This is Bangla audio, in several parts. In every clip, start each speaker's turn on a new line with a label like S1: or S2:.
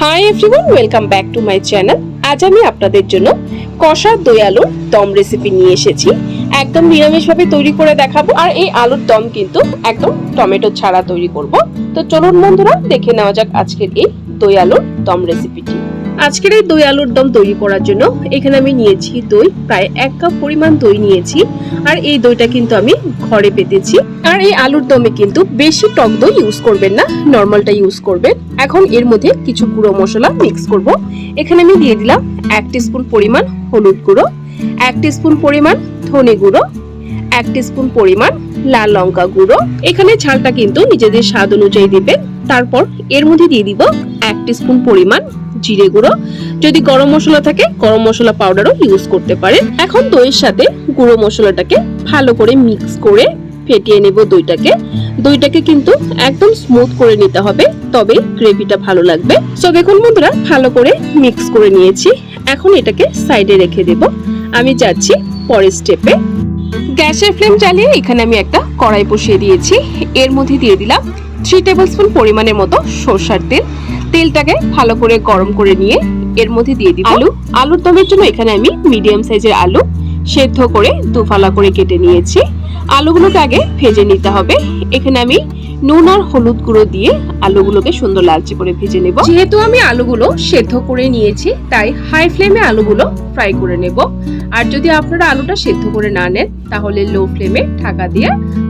S1: Hi everyone welcome back to my channel আজ আমি আপনাদের জন্য কষা দই আলুর দম রেসিপি নিয়ে এসেছি। একদম নিরামিষভাবে তৈরি করে দেখাবো আর এই আলুর দম কিন্তু একদম টমেটো ছাড়া তৈরি করব। তো চলুন বন্ধুরা, দেখে নেওয়া যাক আজকের এই দই আলুর দম রেসিপিটি আজকের এই দই আলুর দম তৈরি করার জন্য এখানে আমি নিয়েছি দই, প্রায় এক কাপ পরিমাণ দই নিয়েছি। আর এই দইটা কিন্তু আমি ঘরে পেতেছি। আর এই আলুর দমে কিন্তু বেশি টক দই ইউজ করবেন না, নর্মালটা ইউজ করবেন। এখন এর মধ্যে কিছু গুঁড়ো মশলা মিক্স করব। এখানে আমি দিয়ে দিলাম এক স্পুন পরিমাণ হলুদ গুঁড়ো, এক স্পুন পরিমাণ ধনে গুঁড়ো, এক স্পুন পরিমাণ লাল লঙ্কা গুঁড়ো। এখানে ঝালটা কিন্তু নিজেদের স্বাদ অনুযায়ী দিবেন। তারপর এর মধ্যে দিয়ে দিব এক স্পুন পরিমাণ জিরে গুঁড়ো। যদি গরম মশলা থাকে, গরম মশলা পাউডারও ইউজ করতে পারেন। এখন দইয়ের সাথে গুঁড়ো মশলাটাকে ভালো করে মিক্স করে ফেটিয়ে নেব দইটাকে। দইটাকে কিন্তু একদম স্মুথ করে নিতে হবে, তবে গ্রেভিটা ভালো লাগবে। সো দেখুন বন্ধুরা, ভালো করে মিক্স করে নিয়েছি। এখন এটাকে সাইডে রেখে দেব। আমি যাচ্ছি পরের স্টেপে গ্যাসের ফ্লেম জ্বালিয়ে এখানে আমি একটা কড়াই বসিয়ে দিয়েছি। এর মধ্যে দিয়ে দিলাম থ্রি টেবিল স্পুন পরিমাণের মতো সরষার তেল। তেলটাকে ভালো করে গরম করে নিয়ে এর মধ্যে দিয়ে দিব আলু। আলুর দমের জন্য এখানে আমি মিডিয়াম সাইজের আলু সেদ্ধ করে দুফালা করে কেটে নিয়েছি। আলুগুলোকে আগে ভেজে নিতে হবে। এখানে আমি নুন আর হলুদ গুঁড়ো দিয়ে আলুগুলোকে সুন্দর লালচে করে ভেজে নেব। যেহেতু আমি আলুগুলো সেদ্ধ করে নিয়েছি, তাই হাই ফ্লেমে আলুগুলো ফ্রাই করে নেব। আর যদি আপনারা আলুটা সেদ্ধ করে না নেন, তাহলে লো ফ্লেমে ঢাকা দিয়ে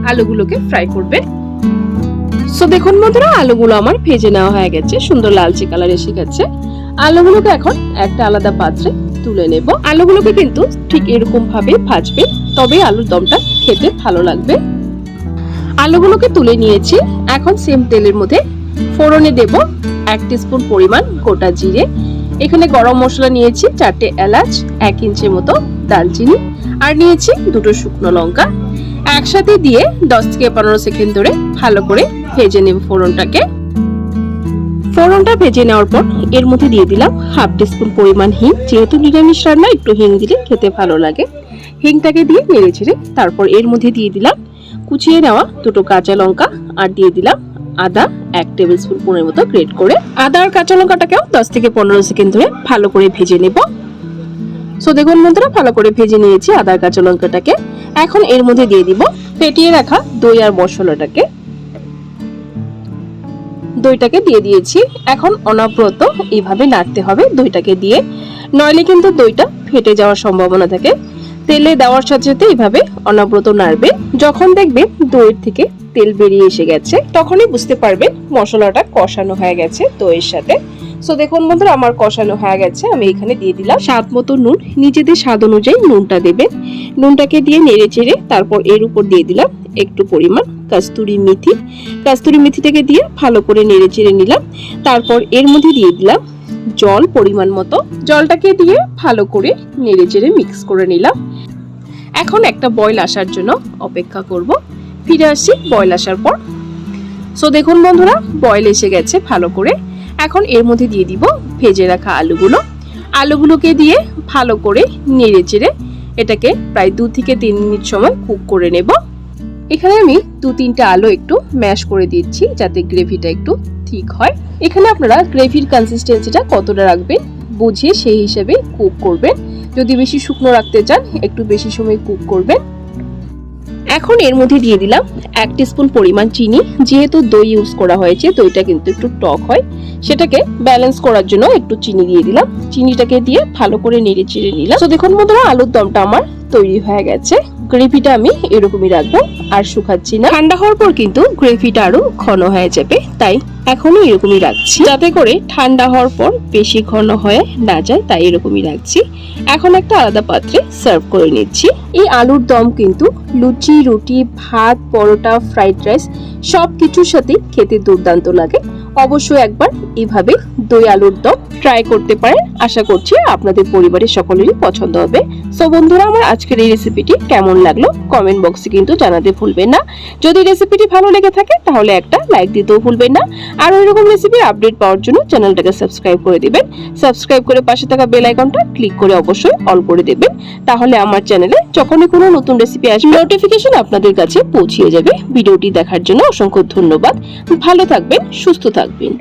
S1: আলুগুলোকে ফ্রাই করবেন। সো দেখুন বন্ধুরা, আলুগুলো আমার ভেজে নেওয়া হয়ে গেছে। সুন্দর লালচে কালার এসে গেছে। আলুগুলোকে এখন একটা আলাদা পাত্রে তুলে নেব। আলুগুলোকে কিন্তু ঠিক এরকম ভাবে ভাজবে তবে আলুর দমটা খেতে ভালো লাগবে। আলুগুলোকে তুলে নিয়েছি। এখন সেম তেলের মধ্যে ফোড়নে দেব এক স্পুন পরিমাণ গোটা জিরে। এখানে গরম মশলা নিয়েছি, চারটে এলাচ, এক ইঞ্চের মতো দালচিনি আর নিয়েছি দুটো শুকনো লঙ্কা। একসাথে দিয়ে দশ থেকে পনেরো সেকেন্ড ধরে ভালো করে ভেজে নেব ফোড়নটাকে। ফোড়নটা ভেজে নেওয়ার পর এর মধ্যে দিয়ে দিলাম হাফ টিস্পুন পরিমাণ হিং। যেহেতু নিরামিষ রান্না, একটু হিং দিলে খেতে ভালো লাগে। হিংটাকে দিয়ে নেড়ে ছেড়ে তারপর এর মধ্যে দিয়ে দিলাম কুচিয়ে নেওয়া দুটো কাঁচা লঙ্কা আর দিয়ে দিলাম আদা এক টেবিল স্পুন পনেরো মতো গ্রেট করে। আদা আর কাঁচা লঙ্কাটাকেও দশ থেকে পনেরো সেকেন্ড ধরে ভালো করে ভেজে নেব। সো দেখুন বন্ধুরা, ভালো করে ভেজে নিয়েছি আদা কাঁচা লঙ্কাটাকে। এখন এর মধ্যে দিয়ে দিব ফেটিয়ে রাখা দই আর মশলাটাকে। দইটাকে দিয়ে দিয়েছি। এখন অনবরত এইভাবে নাড়তে হবে দইটাকে দিয়ে। নইলে কিন্তু দইটা ফেটে যাওয়ার সম্ভাবনা থাকে। তেলে দেওয়ার সাথে সাথে এইভাবে অনবরত নাড়বে। যখন দেখবে দইয়ের থেকে তেল বেরিয়ে এসে গেছে, তখনই বুঝতে পারবেন মশলাটা কষানো হয়ে গেছে দইয়ের সাথে। সো দেখুন বন্ধুরা, আমার কষানো হয়ে গেছে। আমি এখানে দিয়ে দিলাম স্বাদ মতো নুন। নিজেদের স্বাদ অনুযায়ী নুনটা দেবেন। নুনটাকে দিয়ে নেড়ে চেড়ে তারপর এর উপর দিয়ে দিলাম একটু পরিমাণ কাস্তুরি মেথি। কাস্তুরি মেথিটাকে দিয়ে ভালো করে নেড়ে চেড়ে নিলাম। তারপর এর মধ্যে দিয়ে দিলাম জল পরিমাণ মতো। জলটাকে দিয়ে ভালো করে নেড়ে চেড়ে মিক্স করে নিলাম। এখন একটা বয়ল আসার জন্য অপেক্ষা করব। ফিরে আসছি বয়ল আসার পর। সো দেখুন বন্ধুরা বয়ল এসে গেছে ভালো করে। এখন এর মধ্যে দিয়ে দিব ভেজে রাখা আলুগুলো। আলুগুলোকে দিয়ে ভালো করে নেড়ে চেড়ে এটাকে প্রায় দু থেকে তিন মিনিট সময় কুক করে নেব। এখানে আমি দু তিনটা আলু একটু ম্যাশ করে দিচ্ছি যাতে গ্রেভিটা একটু ঠিক হয়। এখানে আপনারা গ্রেভির কনসিস্টেন্সিটা কতটা রাখবেন বুঝে সেই হিসেবে কুক করবেন। যদি বেশি শুকনো রাখতে চান, একটু বেশি সময় কুক করবেন। এখন এর মধ্যে দিয়ে দিলাম এক স্পুন পরিমাণ চিনি, যেহেতু দই ইউজ করা হয়েছে, দইটা কিন্তু একটু টক হয়, সেটাকে ব্যালেন্স করার জন্য একটু চিনি দিয়ে দিলাম। চিনিটাকে দিয়ে ভালো করে নেড়ে চেড়ে নিলাম। তো দেখুন বন্ধুরা, আলুর দমটা আমার তৈরি হয়ে গেছে। গ্রেভিটা আমি এরকমই রাখব, আর শুকাচ্ছি না। ঠান্ডা হওয়ার পর কিন্তু গ্রেভিটা আরও ঘন হয়ে যাবে, তাই এখনই এরকমই রাখছি। যাতে করে ঠান্ডা হওয়ার পর বেশি ঘন হয়ে না যায়, তাই এরকমই রাখছি। এখন একটা আলাদা পাত্রে সার্ভ করে নিচ্ছি। এই আলুর দম কিন্তু লুচি, রুটি, ভাত, পরোটা, ফ্রাইড রাইস সব কিছুর সাথেই খেতে দুর্দান্ত লাগে। অবশ্যই একবার এইভাবে দই আলুর দম ট্রাই করতে পারেন। আশা করছি আপনাদের পরিবারের সকলেরই পছন্দ হবে। সো বন্ধুরা, আমার আজকের এই রেসিপিটি কেমন লাগল? কমেন্ট বক্সে কিন্তু জানাতে ভুলবেন না। যদি রেসিপিটি ভালো লেগে থাকে, তাহলে একটা লাইক দিতেও ভুলবেন না। আর এরকম রেসিপির আপডেট পাওয়ার জন্য চ্যানেলটাকে সাবস্ক্রাইব করে দেবেন। সাবস্ক্রাইব করে পাশে থাকা বেল আইকনটা ক্লিক করে অবশ্যই অল করে দেবেন। তাহলে আমার চ্যানেলে যখনই কোনো নতুন রেসিপি আসবে নোটিফিকেশন আপনাদের কাছে পৌঁছিয়ে যাবে। ভিডিওটি দেখার জন্য অসংখ্য ধন্যবাদ। ভালো থাকবেন, সুস্থ থাকবেন।